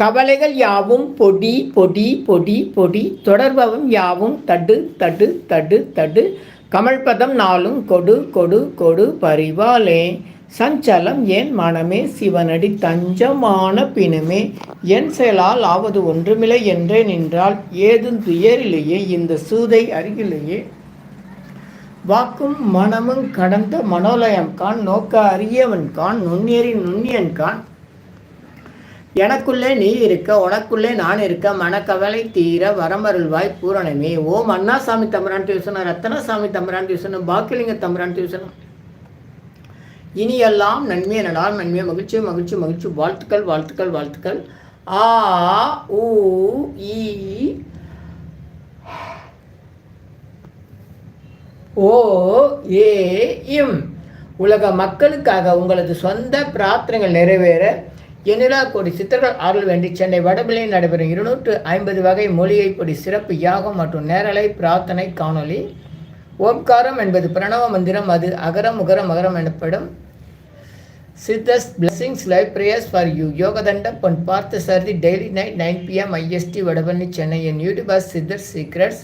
கவலைகள் யாவும் பொடி பொடி பொடி பொடி. தொடர்பவம் யாவும் தடு தடு தடு தடு. கமல்பதம் நாளும் கொடு கொடு கொடு பரிவாலே சஞ்சலம் என் மனமே சிவனடி தஞ்சமான பிணமே. என் செயலால் ஆவது ஒன்றுமில்லை என்றே நின்றால் ஏதும் துயரிலேயே இந்த சூதை அருகிலேயே. வாக்கும் மனமும் கடந்த மனோலயம் கான் நோக்க அரியவன் கான் நுண்ணேறி நுண்ணியன் கான் எனக்குள்ளே நீ இருக்க உனக்குள்ளே நான் இருக்க மனக்கவலை தீர வரமருள்வாய் பூரணமே. ஓம் அண்ணாசாமி தம்பரான் டியூசனம் ரத்தனசாமி தம்பரான் டியூசனம் பாக்கிலிங்க தம்பரான் டியூசனம் இனியெல்லாம் நன்மையை நடால் நன்மையை மகிழ்ச்சி மகிழ்ச்சி மகிழ்ச்சி. வாழ்த்துக்கள் வாழ்த்துக்கள் வாழ்த்துக்கள். ஆ உ ஈ. ஓ ஏ இம். உலக மக்களுக்காக உங்களது சொந்த பிரார்த்தனைகள் நிறைவேற எண்ணிலா கோடி சித்தர்கள் அருள் வேண்டி சென்னை வடபிள்ளையில் நடைபெறும் இருநூற்று ஐம்பது வகை மொழியை கொடி சிறப்பு யாகம் மற்றும் நேரலை பிரார்த்தனை காணொளி. ஓம்காரம் என்பது பிரணவ மந்திரம் அது அகரம் உகரம் மகரம் எனப்படும். Siddhas blessings live prayers for you. யோகதண்டம் Pon Parthasarathi daily night nine PM IST Vadapalani Chennai N YouTuber Siddhar secrets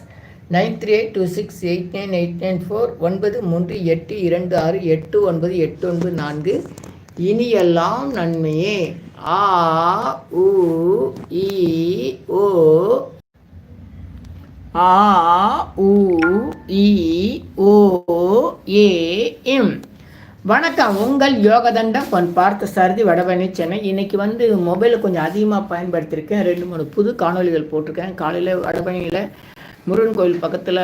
nine three eight two six eight nine eight nine four ஒன்பது மூன்று எட்டு இரண்டு ஆறு எட்டு ஒன்பது எட்டு ஒன்பது நான்கு. இனியெல்லாம் நன்மையே. ஆ உ இ ஓ. ஆ உ இ ஓ ஏ இம் வணக்கம். உங்கள் யோகதண்டம் பொன் பார்த்த சாரதி வடபழனி சென்னை. இன்னைக்கு வந்து மொபைலை கொஞ்சம் அதிகமாக பயன்படுத்தியிருக்கேன். ரெண்டு மூணு புது காணொளிகள் போட்டிருக்கேன். காலையில் வடபழனியில் முருகன் கோயில் பக்கத்தில்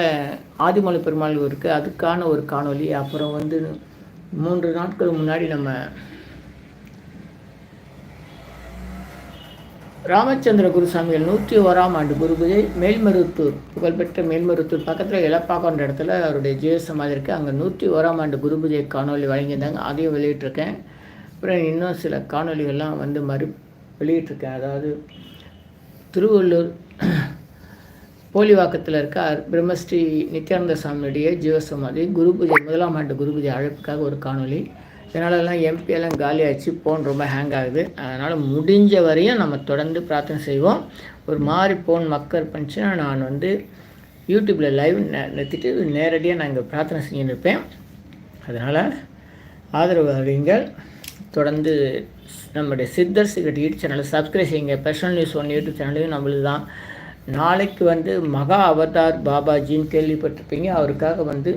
ஆதிமலை பெருமாள் இருக்குது அதுக்கான ஒரு காணொளி. அப்புறம் வந்து மூன்று நாட்கள் முன்னாடி நம்ம ராமச்சந்திர குருசாமிகள் நூற்றி ஓராம் ஆண்டு குருபுஜை மேல்மருத்தூர் புகழ்பெற்ற மேல்மருத்தூர் பக்கத்தில் இலப்பாக்கன்ற இடத்துல அவருடைய ஜீவ இருக்குது அங்கே நூற்றி ஓராம் ஆண்டு குருபுஜை காணொலி வழங்கியிருந்தாங்க. அதையும் வெளியிட்டிருக்கேன். அப்புறம் இன்னும் சில காணொலிகள்லாம் வந்து மறு வெளியிட்டிருக்கேன். அதாவது திருவள்ளூர் போலிவாக்கத்தில் இருக்க பிரம்மஸ்ரீ நித்யானந்த சுவாமியுடைய ஜீவசமாதி குரு பூஜை முதலாம் ஆண்டு குரு பூஜை அழைப்புக்காக ஒரு காணொலி இதனாலலாம் எம்பி எல்லாம் காலியாச்சு ஃபோன் ரொம்ப ஹேங் ஆகுது. அதனால் முடிஞ்ச வரையும் நம்ம தொடர்ந்து பிரார்த்தனை செய்வோம். ஒரு மாதிரி ஃபோன் மக்கர் பண்ணிச்சுன்னா நான் வந்து யூடியூப்பில் லைவ் நிறுத்திட்டு நேரடியாக நான் இங்கே பிரார்த்தனை செஞ்சுன்னு இருப்பேன். அதனால் ஆதரவு அறிங்கள் தொடர்ந்து நம்முடைய சித்தர் சீக்ரெட் யூடியூப் சேனலை சப்ஸ்கிரைப் செய்யுங்க. பர்சனல் நியூஸ் ஒன் யூடியூப் சேனலையும் நம்மளது தான் நாளைக்கு வந்து மகா அவதார் பாபாஜின்னு கேள்விப்பட்டிருப்பீங்க. அவருக்காக வந்து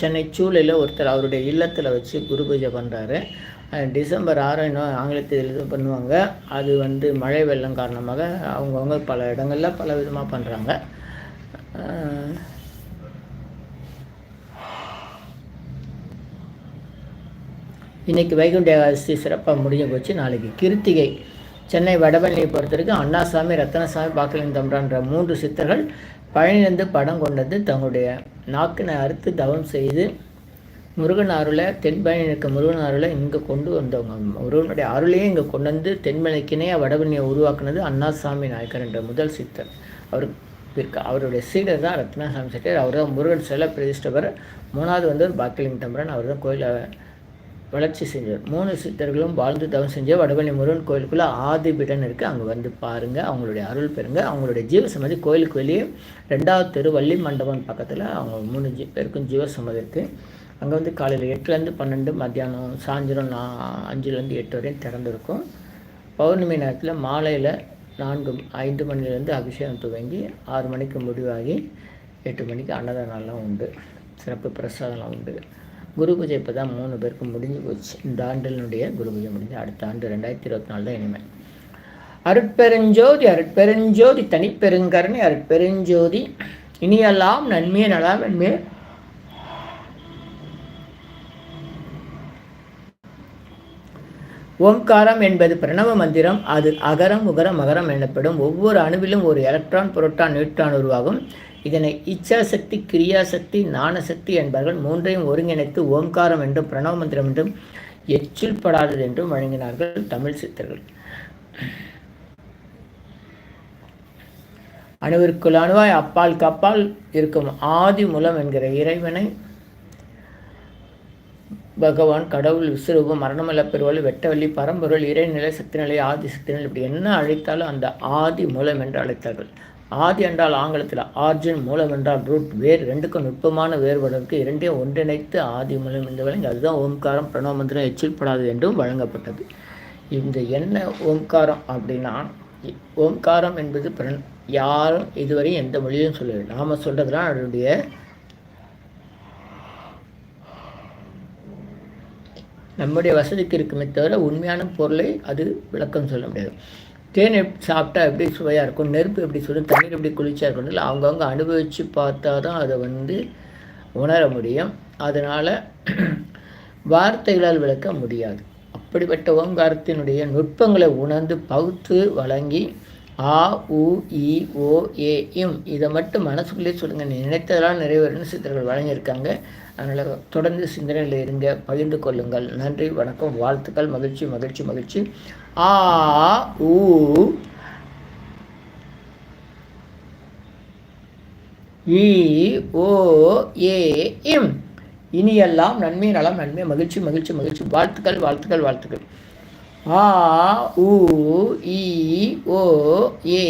சென்னை சூளையில் ஒருத்தர் அவருடைய இல்லத்தில் வச்சு குரு பூஜை பண்ணுறாரு டிசம்பர் ஆறு இன்னும் ஆங்கிலத்தில் இது பண்ணுவாங்க. அது வந்து மழை வெள்ளம் காரணமாக அவங்கவுங்க பல இடங்களில் பல விதமாக பண்ணுறாங்க இன்றைக்கி வைகுண்ட ஏகாதசி சிறப்பாக முடிஞ்சு போச்சு. நாளைக்கு கிருத்திகை. சென்னை வடபழனியை பொறுத்தவரைக்கும் அண்ணாசாமி ரத்தனசாமி பாக்கலின் தம்ரான்ற மூன்று சித்தர்கள் பழனிலிருந்து படம் கொண்டது தங்களுடைய நாக்கினை அறுத்து தவம் செய்து முருகன் அருளை தென்பழனி இருக்க முருகன் அருளை இங்கே கொண்டு வந்தவங்க. முருகனுடைய அருளையே இங்கே கொண்டு வந்து தென்மலைக்கினே வடபணியை உருவாக்குனது அண்ணாசாமி நாயக்கர் என்ற முதல் சித்தர். அவர் இருக்க அவருடைய சீடர் தான் ரத்னாசாமி சித்தர். அவர் தான் முருகன் சில பிரதிஷ்டவர் மூணாவது வந்து பாக்கிலிங்க தம்பரன் அவர் தான் கோயிலை வளர்ச்சி செஞ்சவர் மூணு சித்தர்களும் வாழ்ந்து தவம் செஞ்ச வடபழனி முருகன் கோயிலுக்குள்ளே ஆதிபிடன் இருக்குது அங்கே வந்து பாருங்கள் அவங்களுடைய அருள் பெறுங்க. அவங்களுடைய ஜீவசமதி கோயிலுக்கு வெளியே ரெண்டாவது தெரு வள்ளி மண்டபம் பக்கத்தில் அவங்க மூணு ஜி பேருக்கும் ஜீவசமதி இருக்குது அங்கே வந்து காலையில் எட்டுலேருந்து பன்னெண்டு மத்தியானம் சாயந்தரம் நான் அஞ்சுலேருந்து எட்டு வரையும் திறந்துருக்கும். பௌர்ணமி நேரத்தில் மாலையில் நான்கு ஐந்து மணிலேருந்து அபிஷேகம் துவங்கி ஆறு மணிக்கு முடிவாகி எட்டு மணிக்கு அன்னதானம்லாம் உண்டு. சிறப்பு பிரசாதம்லாம் உண்டு. குரு பூஜை இப்போ தான் மூணு பேருக்கு முடிஞ்சு போச்சு. இந்த ஆண்டினுடைய குரு பூஜை முடிஞ்சு அடுத்த ஆண்டு ரெண்டாயிரத்தி இருபத்தி நாலு தான் இனிமேல். அருட்பெருஞ்சோதி அருட்பெருஞ்சோதி தனிப்பெருங்கருணை அருட்பெருஞ்சோதி இனியெல்லாம் நன்மையே நல்லா நன்மையே ஓம்காரம் என்பது பிரணவ மந்திரம். அது அகரம் உகரம் மகரம் எனப்படும் ஒவ்வொரு அணுவிலும் ஒரு எலக்ட்ரான் புரோட்டான் நியூட்ரான் உருவாகும். இதனை இச்சாசக்தி கிரியாசக்தி ஞானசக்தி என்பவர்கள் மூன்றையும் ஒருங்கிணைத்து ஓம்காரம் என்றும் பிரணவ மந்திரம் என்றும் எச்சில் படாதது என்றும் வழங்கினார்கள் தமிழ் சித்தர்கள். அணுவிற்குள் அணுவாய் அப்பால் கப்பால் இருக்கும் ஆதி மூலம் என்கிற இறைவனை பகவான் கடவுள் விஸ்வரூபம் மரணமல்ல பெருவழி வெட்டவள்ளி பரம்பொருள் இறைநிலை சக்திநிலை ஆதி சக்திநிலை இப்படி என்ன அழைத்தாலும் அந்த ஆதி மூலம் என்று அழைத்தார்கள். ஆதி என்றால் ஆங்கிலத்தில் ஆர்ஜின் மூலம் என்றால் ரூட் வேர் ரெண்டுக்கும் நுட்பமான வேறுபாடுக்கு இரண்டையும் ஒன்றிணைத்து ஆதி மூலம் என்று வழங்கி அதுதான் ஓம்காரம் பிரணவ மந்திரம் எச்சில்படாது என்றும் வழங்கப்பட்டது. இந்த என்ன ஓம்காரம் அப்படின்னா ஓம்காரம் என்பது பிரண் யாரும் இதுவரை எந்த மொழியும் சொல்லலை நாம் சொல்கிறதுலாம் அதனுடைய நம்முடைய வசதிக்கு இருக்குமே தவிர உண்மையான பொருளை அது விளக்கம் சொல்ல முடியாது. தேன் சாப்பிட்டா எப்படி சுவையாக இருக்கும்? நெருப்பு எப்படி சொல்லும் தண்ணீர் எப்படி குளிர்ச்சியாக இருக்கும்? இல்லை அவங்கவுங்க அனுபவித்து பார்த்தா தான் அதை வந்து உணர முடியும். அதனால் வார்த்தைகளால் விளக்க முடியாது. அப்படிப்பட்ட ஓங்காரத்தினுடைய நுட்பங்களை உணர்ந்து பகுத்து வழங்கி ஆ உ இ ஓ ஏ இம். இதை மட்டும் மனசுக்குள்ளே சொல்லுங்கள் நினைத்ததெல்லாம் நிறைவேறும்னு சித்தர்கள் வழங்கியிருக்காங்க. அதனால் தொடர்ந்து சிந்தனையில் இருங்க. பகிர்ந்து கொள்ளுங்கள். நன்றி வணக்கம் வாழ்த்துக்கள். மகிழ்ச்சி மகிழ்ச்சி மகிழ்ச்சி. ஆ உ இ ஓ ஏ இம். இனியெல்லாம் நன்மை நலம் நன்மை. மகிழ்ச்சி மகிழ்ச்சி மகிழ்ச்சி. வாழ்த்துக்கள் வாழ்த்துக்கள் வாழ்த்துக்கள். ஆ உ இ ஓ ஏ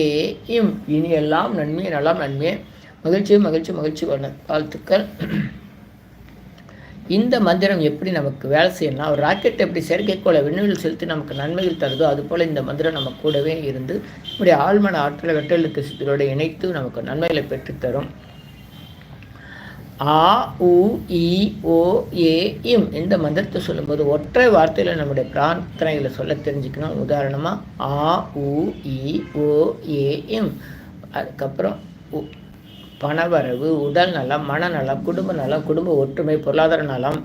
இம். இனியெல்லாம் நன்மை நலம் நன்மை. மகிழ்ச்சி மகிழ்ச்சி மகிழ்ச்சி வாழ்த்துக்கள். இந்த மந்திரம் எப்படி நமக்கு வேலை செய்யணும்னா ஒரு ராக்கெட் எப்படி செயற்கைக்கோளை விண்ணில் செலுத்தி நமக்கு நன்மைகள் தருதோ அதுபோல் இந்த மந்திரம் நம்ம கூடவே இருந்து இப்படி ஆழ்மன ஆற்றலை வெட்டலுக்கு சித்தரோடு இணைத்து நமக்கு நன்மைகளை பெற்றுத்தரும். ஆ உ இ ஓ ஏ இம் இந்த மந்திரத்தை சொல்லும்போது ஒற்றை வார்த்தையில் நம்முடைய பிரார்த்தனைகளை சொல்ல தெரிஞ்சுக்கணும். உதாரணமாக ஆ உ இ ஓ ஏ இம். அதுக்கப்புறம் பணவரவு உடல் நலம் மனநலம் குடும்ப நலம் குடும்ப ஒற்றுமை பொருளாதார நலம்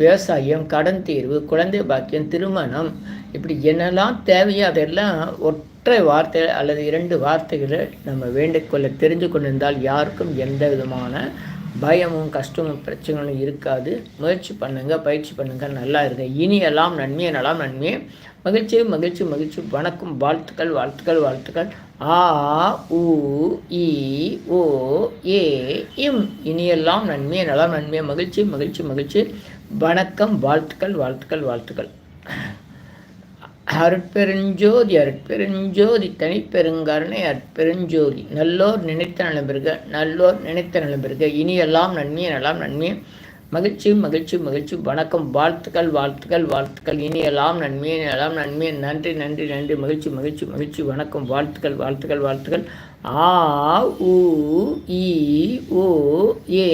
விவசாயம் கடன் தீர்வு குழந்தை பாக்கியம் திருமணம் இப்படி என்னெல்லாம் தேவையோ அதெல்லாம் ஒற்றை வார்த்தை அல்லது இரண்டு வார்த்தைகளை நம்ம வேண்டிக்கொள்ள தெரிஞ்சு கொண்டிருந்தால் யாருக்கும் எந்த விதமான பயமும் கஷ்டமும் பிரச்சனைகளும் இருக்காது. முயற்சி பண்ணுங்கள் பயிற்சி பண்ணுங்கள் நல்லா இருங்க. இனியெல்லாம் நன்மையை நலாம் நன்மையே மகிழ்ச்சி மகிழ்ச்சி மகிழ்ச்சி. வணக்கம் வாழ்த்துக்கள் வாழ்த்துக்கள் வாழ்த்துக்கள். ஆ உ இ ஓ ஏ இம். இனியெல்லாம் நன்மையை நலம் நன்மையை மகிழ்ச்சி மகிழ்ச்சி மகிழ்ச்சி. வணக்கம் வாழ்த்துக்கள் வாழ்த்துக்கள் வாழ்த்துக்கள். அற்பெருஞ்சோதி அருட்பெருஞ்சோதி தனிப்பெருங்கருணை அற்பெருஞ்சோதி நல்லோர் நினைத்த நலம்பெருக நல்லோர் நினைத்த நலம்பெருக இனியெல்லாம் நன்மையே நலாம் நன்மையே மகிழ்ச்சி மகிழ்ச்சி மகிழ்ச்சி. வணக்கம் வாழ்த்துக்கள் வாழ்த்துக்கள் வாழ்த்துக்கள். இனியெல்லாம் நன்மையே எல்லாம் நன்மையே நன்றி நன்றி நன்றி. மகிழ்ச்சி மகிழ்ச்சி மகிழ்ச்சி. வணக்கம் வாழ்த்துக்கள் வாழ்த்துக்கள் வாழ்த்துக்கள். ஆ உ இ ஓ ஏ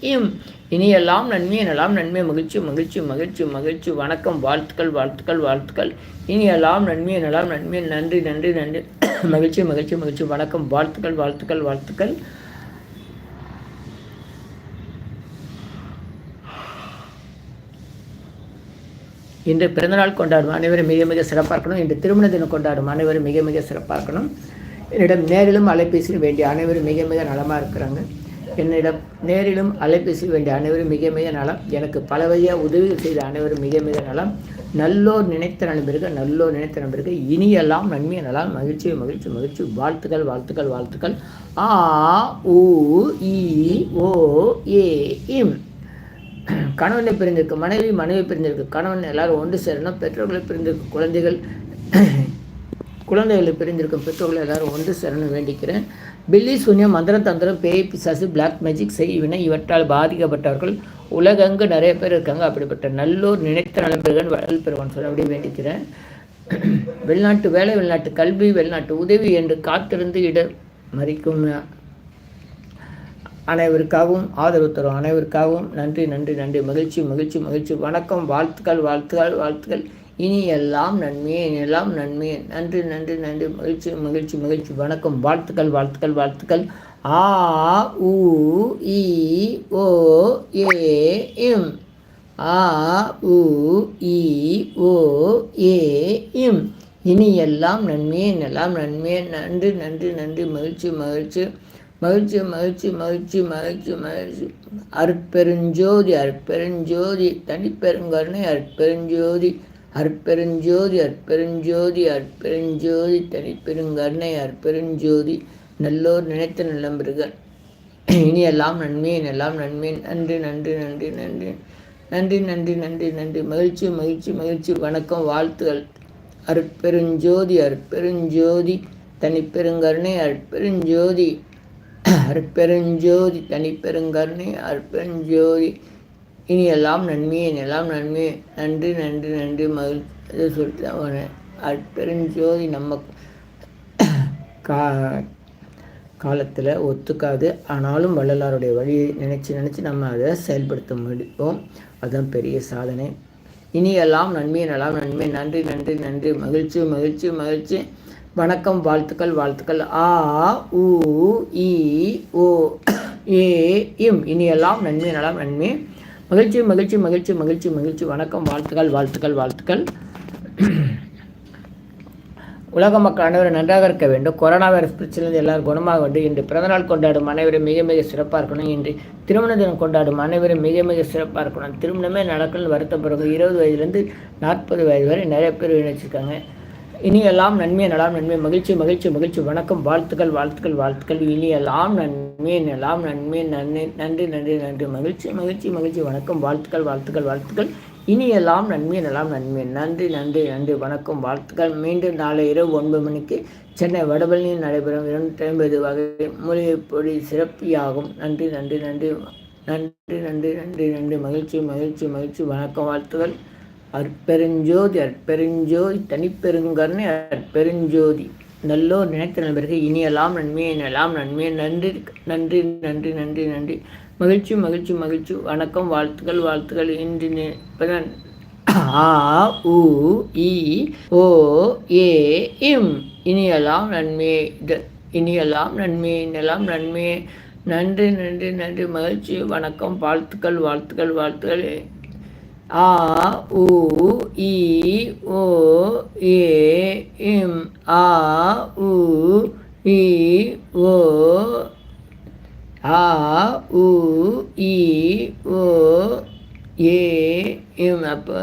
இம். இனியெல்லாம் நன்மை எனலாம் நன்மை மகிழ்ச்சி மகிழ்ச்சி மகிழ்ச்சி மகிழ்ச்சி. வணக்கம் வாழ்த்துக்கள் வாழ்த்துக்கள் வாழ்த்துக்கள். இனியெல்லாம் நன்மை எனலாம் நன்மை நன்றி நன்றி நன்றி. மகிழ்ச்சி மகிழ்ச்சி மகிழ்ச்சி. வணக்கம் வாழ்த்துக்கள் வாழ்த்துக்கள் வாழ்த்துக்கள். இன்று பிறந்தநாள் கொண்டாடும் அனைவரும் மிக மிக சிறப்பாக இருக்கணும் இன்று திருமண தினம் கொண்டாடும் அனைவரும் மிக மிக சிறப்பாக இருக்கணும் என்னிடம் நேரிலும் அலைபேசியில் வேண்டிய அனைவரும் மிக மிக நலமாக இருக்கிறாங்க. என்னிடம் நேரிலும் அலைபேசியில் வேண்டிய அனைவரும் மிக மிக நலம். எனக்கு பல வழியாக உதவிகள் செய்த அனைவரும் மிக மிக நலம். நல்லோர் நினைத்த நண்பர்கள் நல்லோர் நினைத்த நண்பர்கள் இனியெல்லாம் நன்மை நலம் மகிழ்ச்சி மகிழ்ச்சி மகிழ்ச்சி. வாழ்த்துக்கள் வாழ்த்துக்கள் வாழ்த்துக்கள். ஆ உ இ ஓ ஏ இம். கணவனை பிரிந்திருக்கு மனைவி மனைவி பிரிந்திருக்கு கணவன் எல்லாரும் ஒன்று சேரணும் பெற்றோர்களை பிரிந்திருக்கு குழந்தைகள் குழந்தைகளை பிரிந்திருக்கும் பெற்றோர்கள் எல்லாரும் ஒன்று சேரணும் வேண்டிக்கிறேன். பில்லி சூன்யம் மந்திர தந்திரம் பேய் பிசாசு பிளாக் மேஜிக் செய்வினை இவற்றால் பாதிக்கப்பட்டவர்கள். உலகங்கு நிறைய பேர் இருக்காங்க. அப்படிப்பட்ட நல்லோர் நினைத்த நலம்பெருகன் வளல் பெறுவான் சொல்ல அப்படி வேண்டிக்கிறேன். வெளிநாட்டு வேலை வெளிநாட்டு கல்வி வெளிநாட்டு உதவி என்று காத்திருந்து இட மறிக்கும் அனைவருக்காகவும் ஆதரவு தரும் அனைவருக்காகவும் நன்றி நன்றி நன்றி. மகிழ்ச்சி மகிழ்ச்சி மகிழ்ச்சி. வணக்கம் வாழ்த்துக்கள் வாழ்த்துக்கள் வாழ்த்துக்கள். இனி எல்லாம் நன்மையே எல்லாம் நன்மையே. நன்றி நன்றி நன்றி. மகிழ்ச்சி மகிழ்ச்சி மகிழ்ச்சி. வணக்கம். வாழ்த்துக்கள் வாழ்த்துக்கள் வாழ்த்துக்கள். ஆ உ இ ஓ ஏ இம். ஆ உ இ ஓ ஏ இம். இனி எல்லாம் நன்மையே எல்லாம் நன்மையே. நன்றி நன்றி நன்றி. மகிழ்ச்சி மகிழ்ச்சி. மகிழ்ச்சி மகிழ்ச்சி மகிழ்ச்சி மகிழ்ச்சி மகிழ்ச்சி. அற்பெருஞ்சோதி அற்பெருஞ்சோதி தனிப்பெருங்கருணை அற்பெருஞ்சோதி அற்பெருஞ்சோதி அற்பெருஞ்சோதி அற்பெருஞ்சோதி தனிப்பெருங்கருணை அற்பெருஞ்சோதி நல்லோர் நினைத்த நிலம்பெருக இனி எல்லாம் நன்மையின் எல்லாம் நன்மையின். நன்றி நன்றி நன்றி நன்றி. நன்றி நன்றி நன்றி நன்றி. மகிழ்ச்சி மகிழ்ச்சி மகிழ்ச்சி. வணக்கம் வாழ்த்துகள். அற்பெருஞ்சோதி அற்பெருஞ்சோதி தனிப்பெருங்கருணை அற்பெருஞ்சோதி. அற்பெருஞ்சோதி தனிப்பெருங்கருணை அற்பெருஞ்சோதி. இனி எல்லாம் நன்மையே எல்லாம் நன்மையே நன்றி நன்றி. நன்றி மகிழ்ச்சி சொல்லிட்டு தான் வரேன் அற்பெருஞ்சோதி நம்ம கா காலத்தில் ஒத்துக்காது. ஆனாலும் வள்ளலாருடைய வழியை நினச்சி நினச்சி நம்ம அதை செயல்படுத்த முடியும். அதுதான் பெரிய சாதனை. இனியெல்லாம் நன்மை நலாம் நன்மை. நன்றி நன்றி நன்றி. மகிழ்ச்சி மகிழ்ச்சி மகிழ்ச்சி. வணக்கம் வாழ்த்துக்கள் வாழ்த்துக்கள். ஆ உ இ ஓ ஏ இம். இனியெல்லாம் நன்மை நலம் நன்மை. மகிழ்ச்சி மகிழ்ச்சி மகிழ்ச்சி மகிழ்ச்சி மகிழ்ச்சி. வணக்கம் வாழ்த்துக்கள் வாழ்த்துக்கள் வாழ்த்துக்கள். உலக மக்கள் அனைவரும் நன்றாக இருக்க வேண்டும். கொரோனா வைரஸ் பிரச்சனையில் எல்லாரும் குணமாக வேண்டும் இன்று பிறந்தநாள் கொண்டாடும் அனைவரும் மிக மிக சிறப்பாக இருக்கணும். இன்று திருமண தினம் கொண்டாடும் அனைவரும் மிக மிக சிறப்பாக இருக்கணும். திருமணமே நடக்கணும்னு வருத்தப்படுறவங்க இருபது வயதுலேருந்து நாற்பது வயது வரை நிறைய பேர் இணைச்சிருக்காங்க இனியெல்லாம் நன்மை நலாம் நன்மை. மகிழ்ச்சி மகிழ்ச்சி மகிழ்ச்சி. வணக்கம். வாழ்த்துக்கள் வாழ்த்துக்கள் வாழ்த்துக்கள். இனி எல்லாம் நன்மை நலாம் நன்மை. நன்மை நன்றி நன்றி நன்றி. மகிழ்ச்சி மகிழ்ச்சி மகிழ்ச்சி. வணக்கம். வாழ்த்துக்கள் வாழ்த்துக்கள் வாழ்த்துக்கள். இனி எல்லாம் நன்மை நலாம் நன்மை. நன்றி நன்றி நன்றி. வணக்கம். வாழ்த்துக்கள். மீண்டும் நாளை இரவு ஒன்பது மணிக்கு சென்னை வடபழனியில் நடைபெறும் இரண்டு ஐம்பது வகை மூலிகை பொடி சிறப்பியாகும். நன்றி நன்றி நன்றி. நன்றி நன்றி நன்றி நன்றி. மகிழ்ச்சி மகிழ்ச்சி மகிழ்ச்சி. வணக்கம். வாழ்த்துக்கள். அற்பெருஞ்சோதி அற்பெருஞ்சோதி தனிப்பெருங்கருணை அற்பெருஞ்சோதி. நல்லோர் நினைத்த நண்பர்கள் இனியெல்லாம் நன்மையை எனலாம் நன்மையை. நன்றி நன்றி நன்றி நன்றி நன்றி. மகிழ்ச்சி மகிழ்ச்சி மகிழ்ச்சி. வணக்கம் வாழ்த்துக்கள் வாழ்த்துக்கள். இன்று இப்பதான் ஆ உ இ ஓ ஏ இம். இனியெல்லாம் நன்மையை இது இனியெல்லாம் நன்மையே இனியெல்லாம் நன்மையே. நன்றி நன்றி நன்றி. மகிழ்ச்சி வணக்கம் வாழ்த்துக்கள் வாழ்த்துக்கள் வாழ்த்துக்கள். ஆ உ இ ஓ ஏ இம் ஆ உ இ ஓ ஆ உ இ ஓ ஏ இம் அப்போ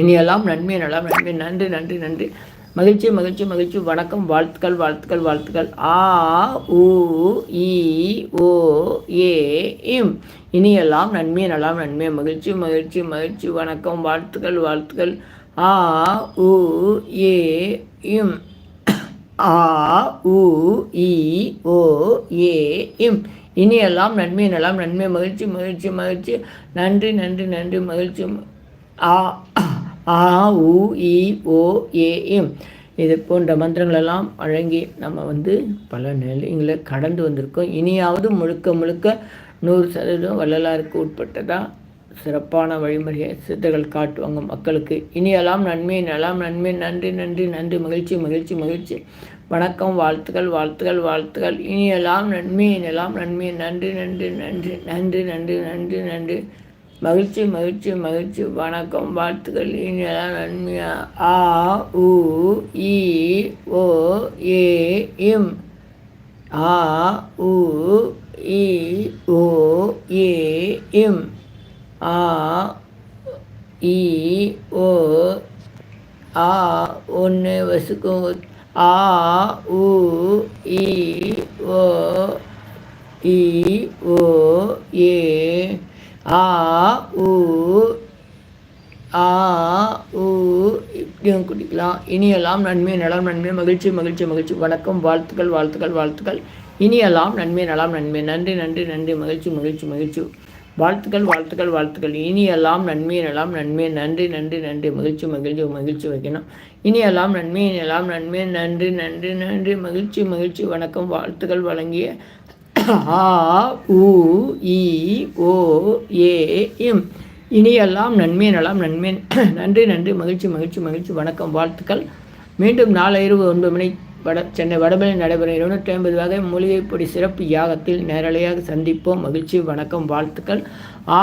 இனியெல்லாம் நன்மை நலம் நன்மை. நன்றி நன்றி நன்றி. மகிழ்ச்சி மகிழ்ச்சி மகிழ்ச்சி. வணக்கம் வாழ்த்துக்கள் வாழ்த்துக்கள் வாழ்த்துக்கள். ஆ உ இ ஓ ஏ இம். இனியெல்லாம் நன்மை நலாம் நன்மை. மகிழ்ச்சி மகிழ்ச்சி மகிழ்ச்சி. வணக்கம் வாழ்த்துக்கள் வாழ்த்துக்கள். ஆ உ ஏ இம். ஆ உ இ ஓ ஏ இம். இனியெல்லாம் நன்மை நலம் நன்மை. மகிழ்ச்சி மகிழ்ச்சி மகிழ்ச்சி. நன்றி நன்றி நன்றி. மகிழ்ச்சி ஆ ஆ உ இ ஓ ஏ எம். இது போன்ற மந்திரங்களெல்லாம் வழங்கி நம்ம வந்து பல நிலைங்களை கடந்து வந்திருக்கோம். இனியாவது முழுக்க முழுக்க நூறு சதவீதம் வள்ளலாருக்கு உட்பட்டதாக சிறப்பான வழிமுறையை சித்தர்கள் காட்டுவாங்க மக்களுக்கு. இனியெல்லாம் நன்மை நலாம் நன்மை நன்றி நன்றி நன்றி மகிழ்ச்சி மகிழ்ச்சி மகிழ்ச்சி. வணக்கம் வாழ்த்துக்கள் வாழ்த்துக்கள் வாழ்த்துக்கள். இனியெல்லாம் நன்மை இனியெல்லாம் நன்மை நன்றி நன்றி நன்றி நன்றி நன்றி நன்றி நன்றி. மகிழ்ச்சி மகிழ்ச்சி மகிழ்ச்சி. வணக்கம் வாழ்த்துக்கள். இனியெல்லாம் நன்மையா. ஆ உ இ ஓ ஏ இம் ஆ உ இ ஓ ஏ இம் ஆ இ ஓ ஆ ஒன்று வசுக்கும். ஆ உ இ ஓ இ ஓ ஏ. ஆ உ ஆ உ இப்படியும் குடிக்கலாம். இனியெல்லாம் நன்மை நலம் நன்மை மகிழ்ச்சி மகிழ்ச்சி மகிழ்ச்சி. வணக்கம் வாழ்த்துக்கள் வாழ்த்துக்கள் வாழ்த்துக்கள். இனியெல்லாம் நன்மை நலம் நன்மை. நன்றி நன்றி நன்றி. மகிழ்ச்சி மகிழ்ச்சி மகிழ்ச்சி. வாழ்த்துக்கள் வாழ்த்துக்கள் வாழ்த்துக்கள். இனியெல்லாம் நன்மை நலம் நன்மை. நன்றி நன்றி நன்றி. மகிழ்ச்சி மகிழ்ச்சி மகிழ்ச்சி வைக்கணும். இனியெல்லாம் நன்மை எல்லாம் நன்மை. நன்றி நன்றி நன்றி. மகிழ்ச்சி மகிழ்ச்சி. வணக்கம் வாழ்த்துக்கள் வழங்கிய ஆ உ இ ஓ ஏ இம் இனியெல்லாம் நன்மை நலம் நன்மை. நன்றி நன்றி. மகிழ்ச்சி மகிழ்ச்சி மகிழ்ச்சி. வணக்கம் வாழ்த்துக்கள். மீண்டும் நாளை இரவு ஒன்பது மணி வட சென்னை வடபழனி நடைபெறும் இருநூற்றி ஐம்பது வகை மூலிகைப்பொடி சிறப்பு யாகத்தில் நேரலையாக சந்திப்போம். மகிழ்ச்சி வணக்கம் வாழ்த்துக்கள். ஆ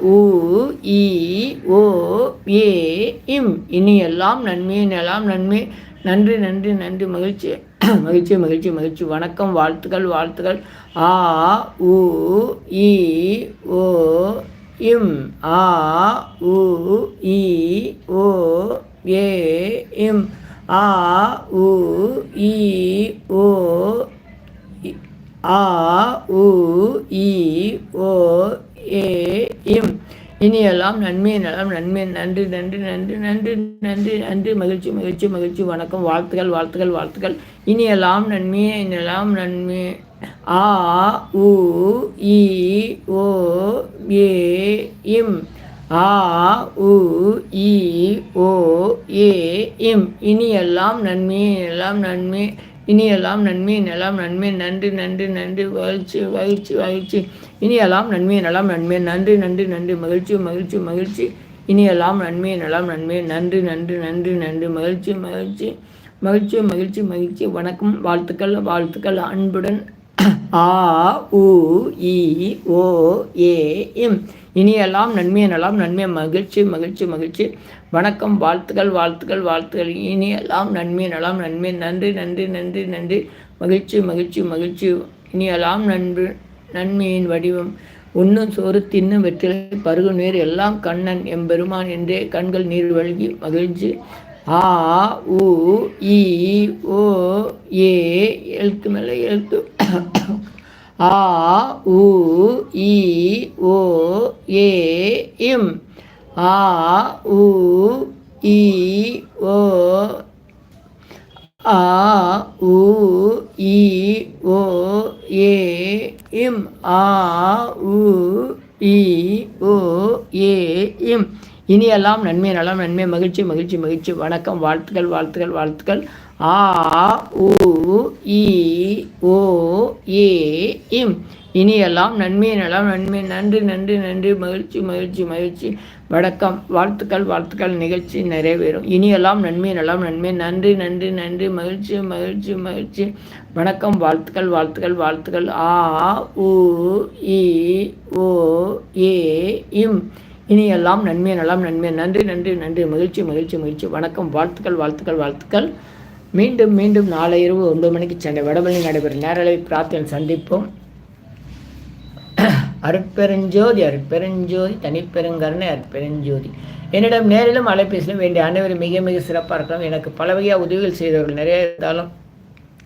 உ இ ஓ ஏ இம் இனியெல்லாம் நன்மை எல்லாம் நன்மை. நன்றி நன்றி நன்றி. மகிழ்ச்சி. மகிழ்ச்சி மகிழ்ச்சி மகிழ்ச்சி. வணக்கம் வாழ்த்துக்கள் வாழ்த்துக்கள். ஆ உ இ ஓ இம். ஆ உ இ ஓ ஏ இம். ஆ உ இ ஓ ஆ உ இ ஓ ஏ இம். இனியெல்லாம் நன்மை நலம் நன்மை நன்றி நன்றி நன்றி நன்றி நன்றி நன்றி. மகிழ்ச்சி மகிழ்ச்சி மகிழ்ச்சி வணக்கம். வாழ்த்துக்கள் வாழ்த்துக்கள் வாழ்த்துக்கள். இனியெல்லாம் நன்மை இனியெல்லாம் நன்மை. ஆ உ இ ஓ ஏ இம். ஆ உ இ ஓ ஏ இம். இனியெல்லாம் நன்மை எல்லாம் நன்மை. இனியெல்லாம் நன்மை நலம் நன்மை நன்றி நன்றி நன்றி மகிழ்ச்சி வகிழ்ச்சி மகிழ்ச்சி. இனியெல்லாம் நன்மை நலம் நன்மை நன்றி நன்றி நன்றி மகிழ்ச்சி மகிழ்ச்சி மகிழ்ச்சி. இனியெல்லாம் நன்மை நலம் நன்மை நன்றி நன்றி நன்றி நன்றி மகிழ்ச்சி மகிழ்ச்சி. மகிழ்ச்சி மகிழ்ச்சி மகிழ்ச்சி. வணக்கம் வாழ்த்துக்கள் வாழ்த்துக்கள். அன்புடன். ஆ உ இ ஓ ஏ இம் இனியெல்லாம் நன்மை நன்மை மகிழ்ச்சி மகிழ்ச்சி மகிழ்ச்சி. வணக்கம் வாழ்த்துக்கள் வாழ்த்துக்கள் வாழ்த்துக்கள். இனியெல்லாம் நன்மை நன்மை. நன்றி நன்றி நன்றி நன்றி. மகிழ்ச்சி மகிழ்ச்சி மகிழ்ச்சி. இனியெல்லாம் நன்று நன்மையின் வடிவம். உண்ணும் சோறு தின்னும் வெற்றிலை பருகு நீர் எல்லாம் கண்ணன் எம்பெருமான் என்றே கண்கள் நீர் வழங்கி மகிழ்ச்சி. ஆ உ இ ஓ ஏ எழுத்து மேலே எழுத்து. ஆ உ இ ஓ ஏ இம் ஆ உ இ ஓ. ஆ உ இ ஓ ஏ இம் ஆ உ இ ஓ ஏ இம் இனியெல்லாம் நன்மை நலம் நன்மை மகிழ்ச்சி மகிழ்ச்சி மகிழ்ச்சி. வணக்கம். வாழ்த்துக்கள் வாழ்த்துக்கள் வாழ்த்துக்கள். ஆ உ இ ஓ ஏ இம். இனியெல்லாம் நன்மை நலம் நன்மை. நன்றி நன்றி நன்றி. மகிழ்ச்சி மகிழ்ச்சி மகிழ்ச்சி. வணக்கம். வாழ்த்துக்கள் வாழ்த்துக்கள். நிகழ்ச்சி நிறைவேறும். இனியெல்லாம் நன்மை நலம் நன்மை. நன்றி நன்றி நன்றி. மகிழ்ச்சி மகிழ்ச்சி மகிழ்ச்சி. வணக்கம். வாழ்த்துக்கள் வாழ்த்துக்கள் வாழ்த்துக்கள். ஆ உ இ ஓ ஏ இம். இனியெல்லாம் நன்மை நலம் நன்மை. நன்றி நன்றி நன்றி. மகிழ்ச்சி மகிழ்ச்சி மகிழ்ச்சி. வணக்கம். வாழ்த்துக்கள் வாழ்த்துக்கள் வாழ்த்துக்கள். மீண்டும் மீண்டும் நாளை இரவு ஒன்பது மணிக்கு சென்னை வடபழனி நடைபெறும் நேரலை பிரார்த்தனை சந்திப்போம். அருட்பெருஞ்சோதி அருட்பெருஞ்சோதி தனிப்பெருங்கருணை அருட்பெருஞ்சோதி. என்னிடம் நேரிலும் அலைபேசியிலும் வேண்டிய அனைவரும் மிக மிக சிறப்பாக இருக்கலாம் எனக்கு பல வகையாக உதவிகள் செய்தவர்கள் நிறைய இருந்தாலும்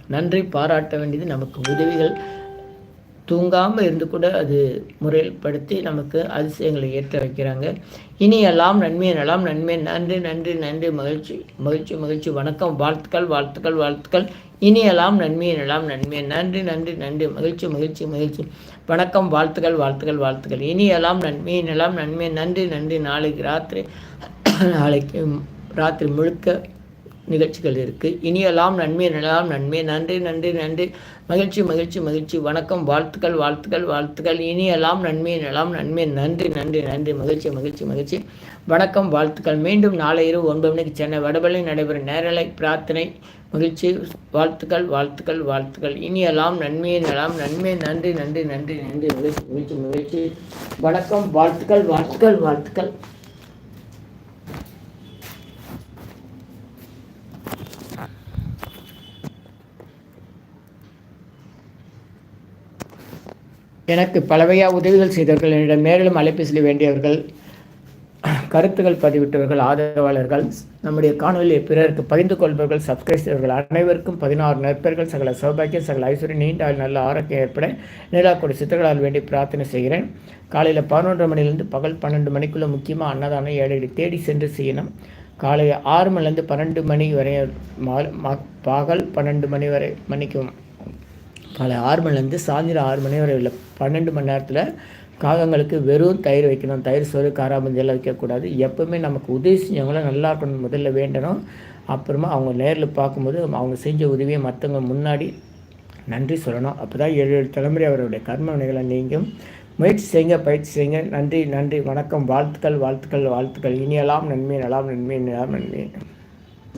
நன்றி. பாராட்ட வேண்டியது நமக்கு உதவிகள். தூங்காமல் இருந்து கூட அது முறைப்படுத்தி நமக்கு அதிசயங்களை ஏற்ற வைக்கிறாங்க. இனி எல்லாம் நன்மை நலம் நன்மை நன்றி நன்றி நன்றி. மகிழ்ச்சி மகிழ்ச்சி மகிழ்ச்சி. வணக்கம். வாழ்த்துக்கள் வாழ்த்துக்கள் வாழ்த்துக்கள். இனியெல்லாம் நன்மை நலம் நன்மை நன்றி நன்றி நன்றி. மகிழ்ச்சி மகிழ்ச்சி மகிழ்ச்சி. வணக்கம். வாழ்த்துக்கள் வாழ்த்துக்கள் வாழ்த்துக்கள். இனியெல்லாம் நன்மை நலம் நன்மை நன்றி நன்றி. நாளைக்கு ராத்திரி நாளைக்கு ராத்திரி முழுக்க நிகழ்ச்சிகள் இருக்குது இனியெல்லாம் நன்மை நலாம் நன்மை. நன்றி நன்றி நன்றி. மகிழ்ச்சி மகிழ்ச்சி மகிழ்ச்சி. வணக்கம் வாழ்த்துக்கள் வாழ்த்துக்கள் வாழ்த்துக்கள். இனியெல்லாம் நன்மை நலாம் நன்மை. நன்றி நன்றி நன்றி. மகிழ்ச்சி மகிழ்ச்சி மகிழ்ச்சி. வணக்கம் வாழ்த்துக்கள். மீண்டும் நாளை இரவு ஒன்பது மணிக்கு சென்னை வடபள்ளி நடைபெறும் நேரலை பிரார்த்தனை மகிழ்ச்சி. வாழ்த்துக்கள் வாழ்த்துக்கள் வாழ்த்துக்கள். இனியெல்லாம் நன்மையை நலாம் நன்மை. நன்றி நன்றி நன்றி நன்றி. மகிழ்ச்சி மகிழ்ச்சி மகிழ்ச்சி. வணக்கம் வாழ்த்துக்கள் வாழ்த்துக்கள் வாழ்த்துக்கள். எனக்கு பலவையா உதவிகள் செய்தவர்கள் என்னிடம் மேலும் அழைப்பு வேண்டியவர்கள் கருத்துக்கள் பதிவிட்டவர்கள் ஆதரவாளர்கள் நம்முடைய காணொலியை பிறருக்கு பகிர்ந்து கொள்பவர்கள் சப்ஸ்கிரைப் செய்வர்கள் அனைவருக்கும் பதினாறு நற்பர்கள் சகல சௌபாக்கியம் சகல ஐஸ்வர்யம் நீண்ட நல்ல ஆரோக்கியம் ஏற்பட நீலாக்கொடி சித்தர்களால் வேண்டி பிரார்த்தனை செய்கிறேன். காலையில் பதினொன்றரை மணிலேருந்து பகல் பன்னெண்டு மணிக்குள்ளே முக்கியமாக அன்னதானம் ஏழை தேடி சென்று செய்யணும். காலை ஆறு மணிலேருந்து பன்னெண்டு மணி வரை பகல் பன்னெண்டு மணி வரை மணிக்கும் காலை ஆறு மணிலேருந்து சாயந்தரம் ஆறு மணி வரை உள்ள பன்னெண்டு மணி நேரத்தில் காகங்களுக்கு வெறும் தயிர் வைக்கணும். தயிர் சோறு காராமந்தி எல்லாம் வைக்கக்கூடாது. எப்போவுமே நமக்கு உதவி செஞ்சவங்களாம் நல்லா இருக்கணும். முதல்ல வேண்டணும். அப்புறமா அவங்க நேரில் பார்க்கும்போது அவங்க செஞ்ச உதவியை மற்றவங்க முன்னாடி நன்றி சொல்லணும். அப்போ தான் ஏழு ஏழு தலைமுறை அவருடைய கர்ம வினைகளை நீங்கும். முயற்சி செய்யுங்க பயிற்சி செய்யுங்க. நன்றி நன்றி. வணக்கம். வாழ்த்துக்கள் வாழ்த்துக்கள் வாழ்த்துக்கள். இனியெல்லாம் நன்மை நலாம் நன்மை நலாம் நன்மை.